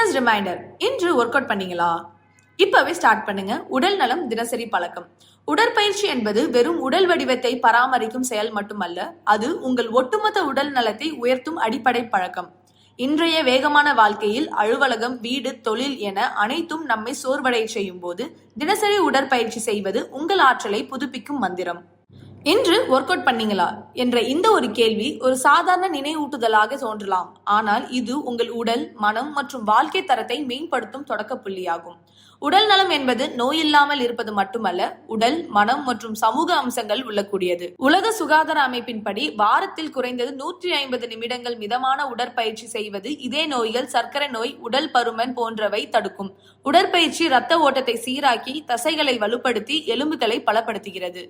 Fitness reminder இன்று work out பண்ணீங்களா? இப்பவே ஸ்டார்ட் பண்ணுங்க. உடல் நலம் தினசரி பழக்கம். உடற்பயிற்சி என்பது வெறும் உடல் வடிவத்தை பராமரிக்கும் செயல் மட்டுமல்ல அது உங்கள் ஒட்டுமொத்த உடல் நலத்தை உயர்த்தும் அடிப்படை பழக்கம். இன்றைய வேகமான வாழ்க்கையில் அலுவலகம் வீடு தொழில் என அனைத்தும் நம்மை சோர்வடைய செய்யும் போது தினசரி உடற்பயிற்சி செய்வது உங்கள் ஆற்றலை புதுப்பிக்கும் மந்திரம். இன்று ஒர்க் அவுட் பண்ணீங்களா? என்ற இந்த ஒரு கேள்வி ஒரு சாதாரண நினைவூட்டுதலாக தோன்றலாம். ஆனால் இது உங்கள் உடல் மனம் மற்றும் வாழ்க்கை தரத்தை மேம்படுத்தும் தொடக்க புள்ளியாகும் உடல் நலம் என்பது நோய் இல்லாமல் இருப்பது மட்டுமல்ல உடல் மனம் மற்றும் சமூக அம்சங்கள் உள்ளக்கூடியது. உலக சுகாதார அமைப்பின்படி வாரத்தில் குறைந்தது நூற்றி ஐம்பது நிமிடங்கள் மிதமான உடற்பயிற்சி செய்வது இதே நோய்கள் சர்க்கரை நோய் உடல் பருமன் போன்றவை தடுக்கும். உடற்பயிற்சி இரத்த ஓட்டத்தை சீராக்கி தசைகளை வலுப்படுத்தி எலும்புகளை பலப்படுத்துகிறது.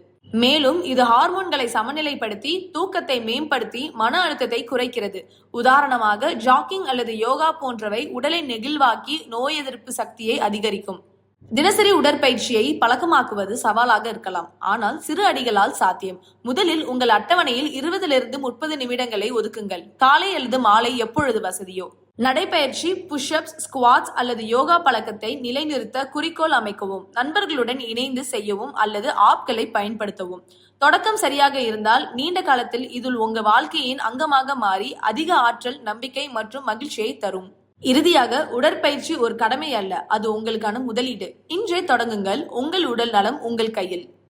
மேலும் இது ஹார்மோன்களை சமநிலைப்படுத்தி தூக்கத்தை மேம்படுத்தி மன அழுத்தத்தை குறைக்கிறது. உதாரணமாக ஜாக்கிங் அல்லது யோகா போன்றவை உடலை நெகிழ்வாக்கி நோய் எதிர்ப்பு சக்தியை அதிகரிக்கும். தினசரி உடற்பயிற்சியை பழக்கமாக்குவது சவாலாக இருக்கலாம். ஆனால் சிறு அடிகளால் சாத்தியம். முதலில் உங்கள் அட்டவணையில் இருபதிலிருந்து முப்பது நிமிடங்களை ஒதுக்குங்கள். காலை அல்லது மாலை எப்பொழுது வசதியோ? நடைப்பயிற்சி புஷ்அப்ஸ் ஸ்குவாட்ஸ் அல்லது யோகா பழக்கத்தை நிலைநிறுத்த குறிக்கோள் அமைக்கவும். நண்பர்களுடன் இணைந்து செய்யவும் அல்லது ஆப்களை பயன்படுத்தவும். தொடக்கம் சரியாக இருந்தால் நீண்ட காலத்தில் இதில் உங்கள் வாழ்க்கையின் அங்கமாக மாறி அதிக ஆற்றல் நம்பிக்கை மற்றும் மகிழ்ச்சியை தரும். இறுதியாக உடற்பயிற்சி ஒரு கடமை அல்ல அது உங்களுக்கான முதலீடு. இன்றே தொடங்குங்கள் உங்கள் உடல் நலம் உங்கள் கையில்.